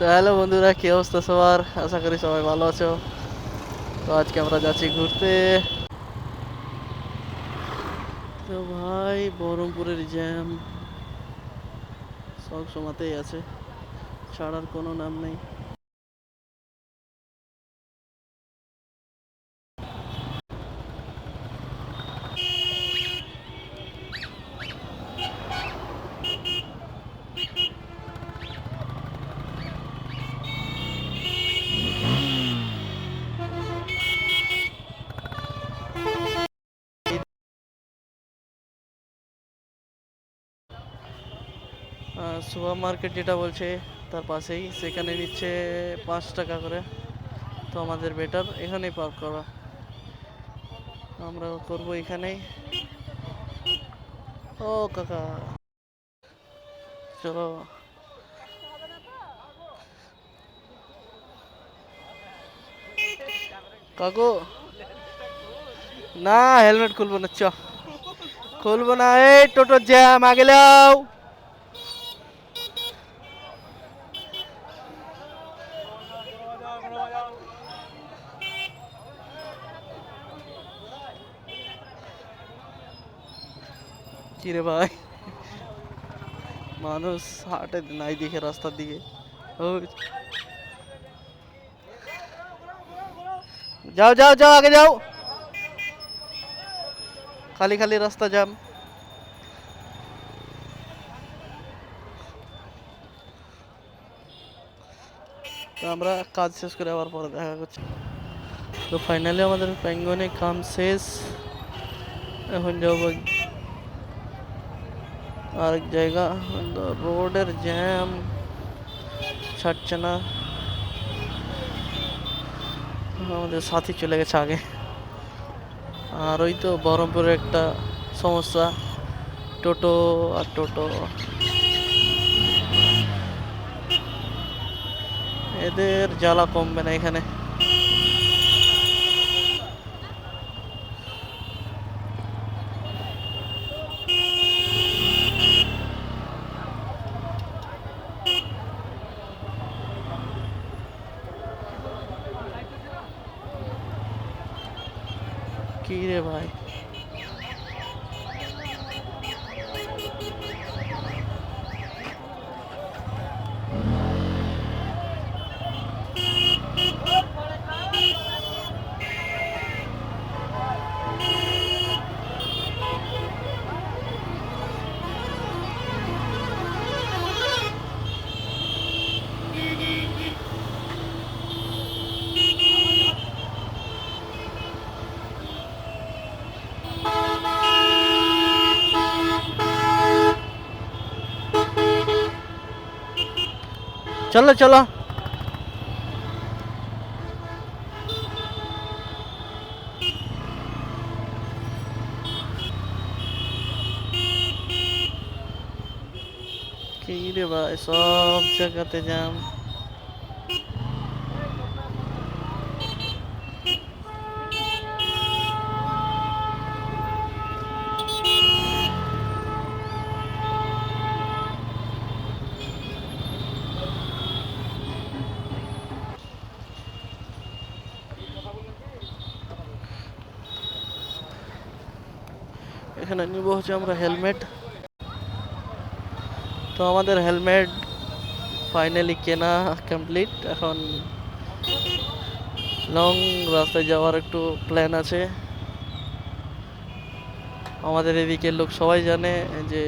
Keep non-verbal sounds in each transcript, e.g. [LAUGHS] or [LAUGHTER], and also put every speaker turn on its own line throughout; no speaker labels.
তো হ্যালো বন্ধুরা, কি অবস্থা সবার? আশা করি সবাই ভালো আছো। তো আজকে আমরা যাচ্ছি ঘুরতে। তো ভাই, বহরমপুরের জ্যাম সব সময়তেই আছে। ছাড়ার কোনো নাম নেই। সুপার মার্কেট যেটা বলছে, তার পাশেই। সেখানে নিচ্ছে পাঁচ টাকা করে। তো আমাদের বেটার, এখানেই পার্ক করা। আমরা করব এখানেই। ও কাকা। চলো। কাকু। না হেলমেট খুলবো না, চ। খুলবো না, এই টোটো জ্যাম আগে লাও কি রে ভাই মানুষ হাটে নাই দেখে রাস্তার দিকে ওই। যাও যাও যাও আগে যাও খালি খালি রাস্তা জ্যাম তো আমরা কাজ শেষ করে আবার পরে দেখা করছি তো ফাইনালি আমাদের প্যাঙ্গনে কাম শেষ এখন যাব আরেক জায়গা কিন্তু রোডের জ্যাম ছাড়ছে না আমাদের সাথী চলে গেছে আগে আর ওই তো বহরমপুরের একটা সমস্যা টোটো আর টোটো এদের জ্বালা কমবে না এখানে চলো চলো। কি রে ভাই সব জায়গাতে জ্যাম এখানে নিব হচ্ছে আমরা হেলমেট। তো আমাদের হেলমেট ফাইনালি কেনা কমপ্লিট এখন লং রাস্তায় যাওয়ার একটু প্ল্যান আছে। আমাদের এদিকের লোক সবাই জানে যে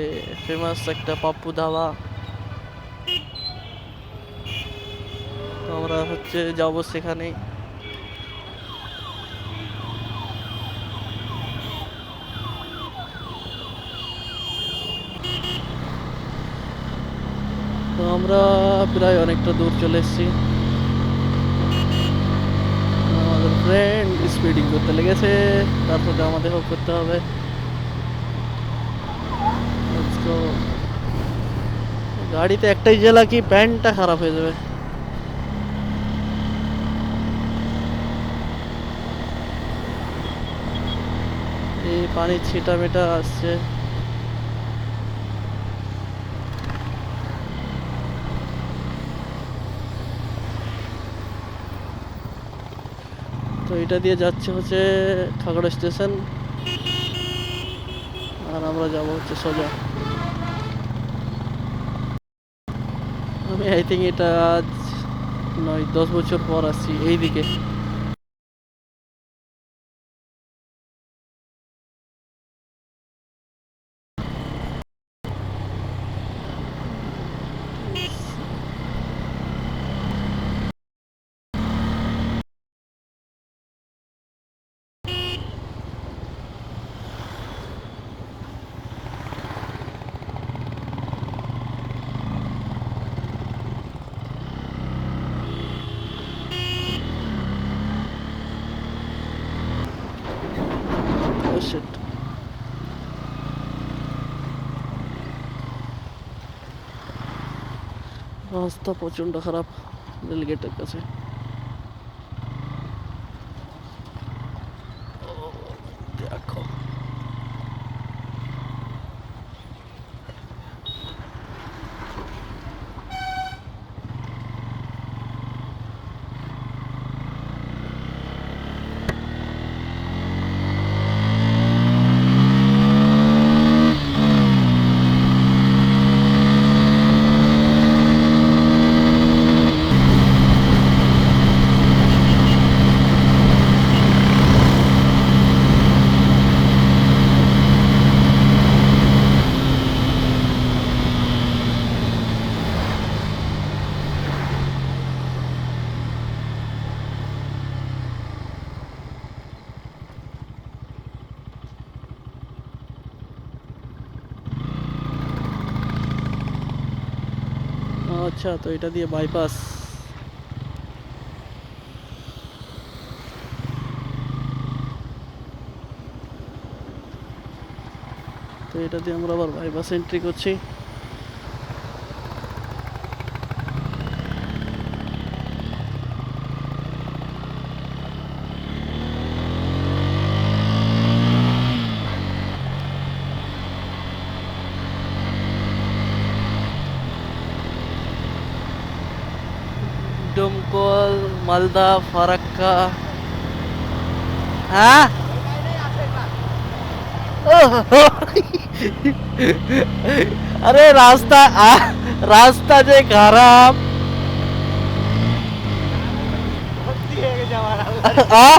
ফেমাস একটা পাপ্পু ধাবা তো আমরা হচ্ছে যাব সেখানেই তো আমরা প্রায় অনেকটা দূর চলে এসেছি। আমাদের ফ্রেন্ড স্পিডিং করতে লেগেছে। তারপরে হোক করতে হবে। গাড়িতে একটাই জেলা কি? প্যান্টটা খারাপ হয়ে যাবে। এই পানির ছিটা মিটা আসছে। এটা দিয়ে যাচ্ছে হচ্ছে খাগড়া স্টেশন। আর আমরা যাব হচ্ছে সোজা। আমি আই থিঙ্ক এটা আজ নয়, দশ বছর পর আসছি এই রাস্তা প্রচণ্ড খারাপ রেলগেটের কাছে ও, দেখো আচ্ছা তো এটা দিয়ে বাইপাস তো এটা দিয়ে আমরা আবার বাইপাস এন্ট্রি করছি। ডোমকল মালদা ফারাক্কা হ্যাঁ আরে রাস্তা আ- রাস্তা যে খারাপ আ?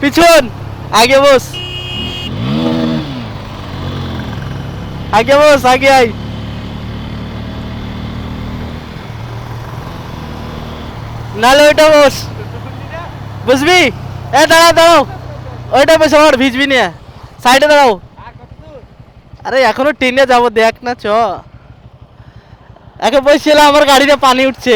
পিছন আগে বস আগে বস নালে ওইটা বস। বুঝবি? এ, দাঁড়াও দাঁড়াও। ওইটা বসে আমার ভিজবি না সাইডে দাঁড়াও। আরে, এখনও ট্রেনে যাব, দেখ না, চ। এখন বসছিলাম, আমার গাড়িতে পানি উঠছে।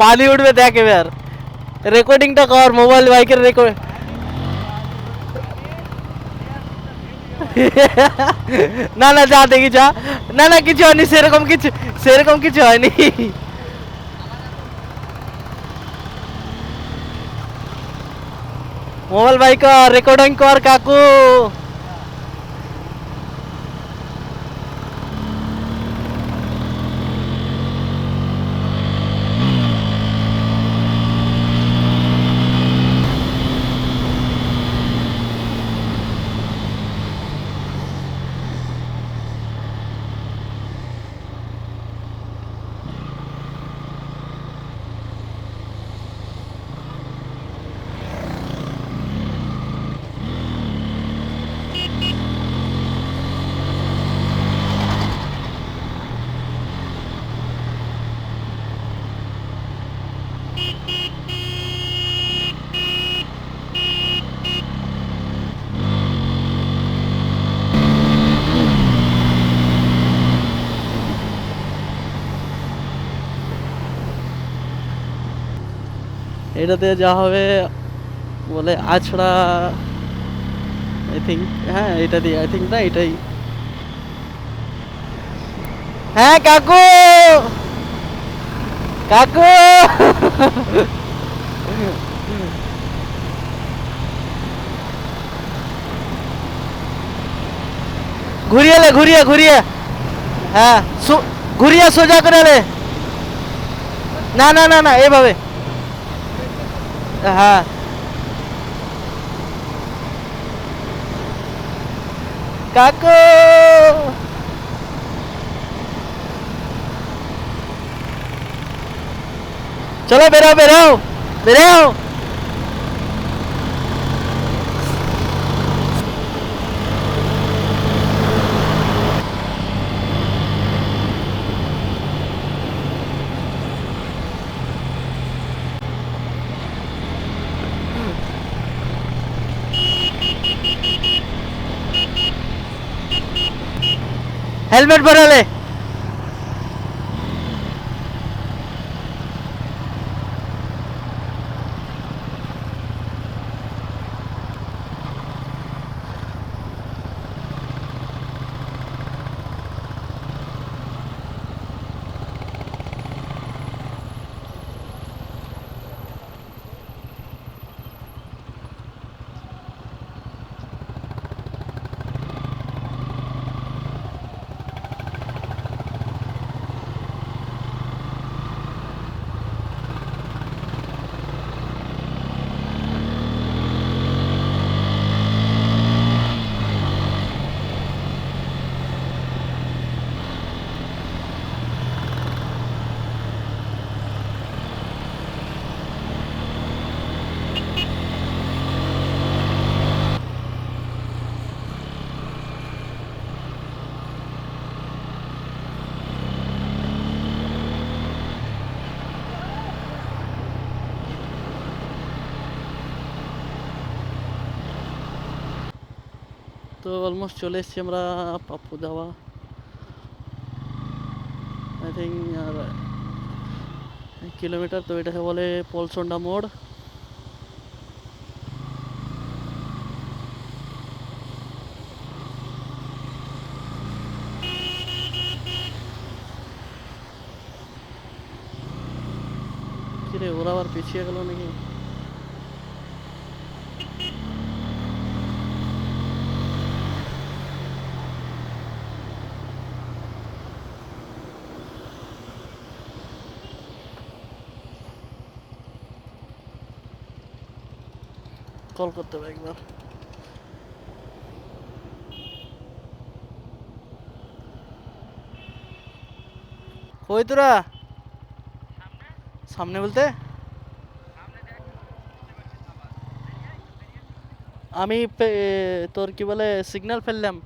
পানি উঠবে, দেখ এবার। রেকর্ডিংটা কর মোবাইল বাইকের রেকর্ড [LAUGHS] না না, যা দেখি, যা। না না, কিছু হয়নি, সেরকম কিছু সেরকম কিছু হয়নি। [LAUGHS] মোবাইল কর রেকর্ডিং কর, কাকু। এটাতে যা হবে বলে আছড়া আই থিঙ্ক হ্যাঁ এটা দিয়ে আই থিঙ্ক না, এটাই। হ্যাঁ কাকু! কাকু! ঘুরিয়ে লে ঘুরিয়ে ঘুরিয়ে। হ্যাঁ ঘুরিয়ে সোজা করে না না না না, এভাবে। হ্যাঁ কাকু চলো বেরাও বেরাও বেরাও हेलमेट भरा ले। তো অলমোস্ট চলে এসেছি আমরা পাপ্পু ধাবা আই থিঙ্ক আর কিলোমিটার তো এটাকে বলে পলসন্ডা মোড়। ওরা আবার পিছিয়ে গেল নাকি? কল করতে হবে একবার। কই তোরা? সামনে বলতে? আমি তোর কি বলে সিগন্যাল ফেললাম।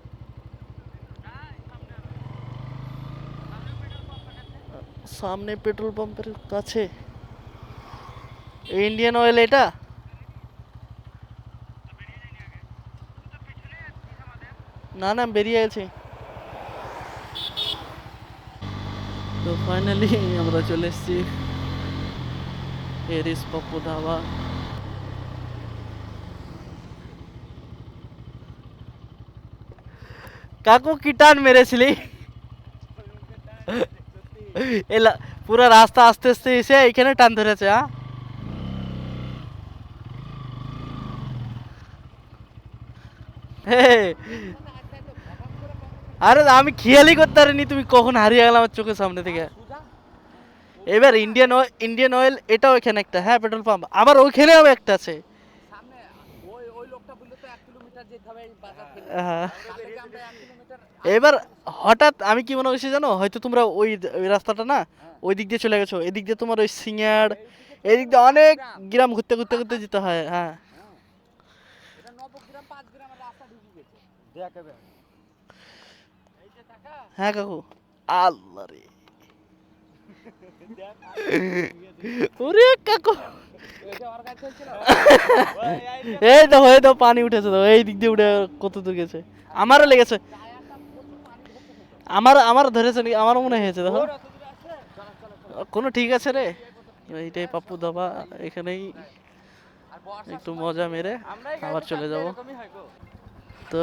সামনে পেট্রোল পাম্পের কাছে। ইন্ডিয়ান অয়েল এটা? না না বেরিয়ে গেছে তো ফাইনালি আমরা চলে এসেছি এরিস পপ্পু ধাবা কাকু কি টান মেরেছিলি এলা পুরো রাস্তা আস্তে আস্তে এসে এখানে টান ধরেছে হ্যাঁ হে আরে আমি খেয়ালই করতে পারিনি তুমি কখন হারিয়ে গেলাম আমার চোখের সামনে থেকে। এবার ইন্ডিয়ান অয়েল ইন্ডিয়ান অয়েল এটাও এখানে একটা হ্যাঁ পেট্রোল পাম্প আবার ওইখানে ওইখানেও একটা আছে।
হবে
হ্যাঁ। এবার হঠাৎ আমি কি মনে করছি জানো হয়তো তোমরা ওই ওই রাস্তাটা না ওই দিক দিয়ে চলে গেছো এদিক দিয়ে তোমার ওই সিঙ্গার এদিক দিয়ে অনেক গ্রাম ঘুরতে ঘুরতে ঘুরতে যেতে হয় হ্যাঁ
এটা নবগ্রাম পাঁচ গ্রামের রাস্তা ঢুকে গেছে দেখ এবার এই যে টাকা
হ্যাঁ কাকু। আল্লাহ রে। ওরে কাকু। এই দেখো এই দেখো পানি উঠেছে তো এই দিক দিয়ে উঠে কত দূর গেছে। আমারও লেগেছে। আমার আমার ধরেছে নাকি? আমারও মনে হয়েছে দেখো। কোনো ঠিক আছে রে? এইটাই পাপ্পু দাবা এখানেই একটু মজা মেরে আবার চলে যাব।
হয়
তো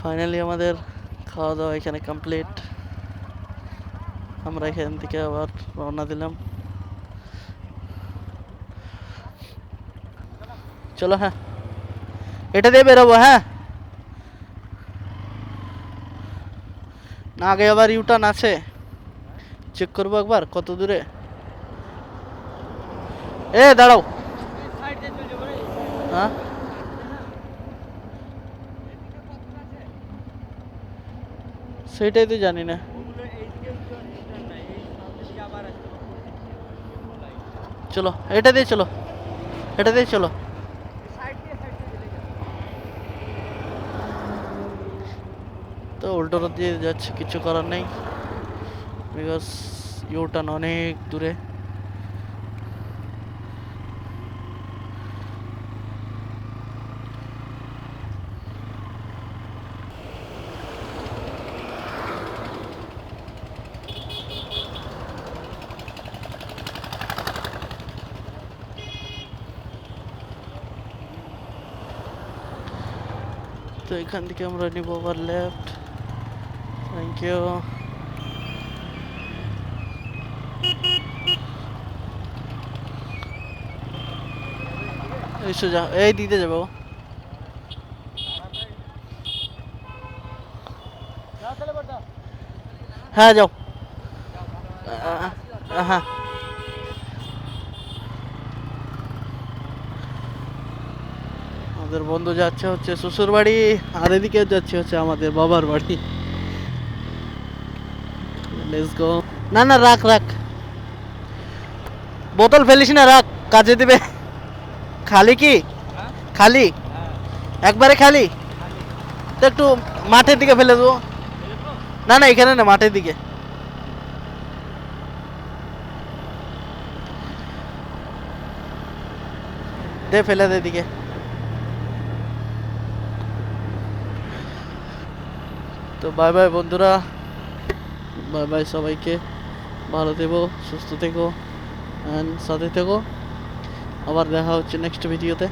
ফাইনালি আমাদের খাওয়া দাওয়া এখানে কমপ্লিট আমরা এখান থেকে আবার রওনা দিলাম। চলো হ্যাঁ। এটা দিয়ে বেরোবো হ্যাঁ। না, আগে আবার ইউটার্ন আছে। চেক করব একবার, কত দূরে। এ, দাঁড়াও। হ্যাঁ? সেটাই তো জানি না। চলো এটা দিয়ে চলো এটা দিয়ে চলো। তো উল্টো রোড দিয়ে যাচ্ছে কিছু করার নেই। বিকজ ইউটার্ন অনেক দূরে। এখান থেকে আমরা নিব আবার লেফট থ্যাংক ইউ যা এই দিতে যাব। হ্যাঁ যাও। হ্যাঁ। আমাদের বন্ধু যাচ্ছে হচ্ছে শ্বশুর বাড়ি, আর এদিকে যাচ্ছে হচ্ছে আমাদের বাবার বাড়ি। না না, রাখ রাখ। বোতল ফেলিস না, রাখ, কাজে দিবে। খালি কি? খালি? একবারে খালি? তো একটু মাঠের দিকে ফেলে দেবো। না না, এখানে না, মাঠের দিকে। দে, ফেলে দে দিকে তো বাই বাই বন্ধুরা। বাই বাই সবাইকে। ভালো থেকো, সুস্থ থেকো অ্যান্ড সাথে থেকো। আবার দেখা হচ্ছে নেক্সট ভিডিওতে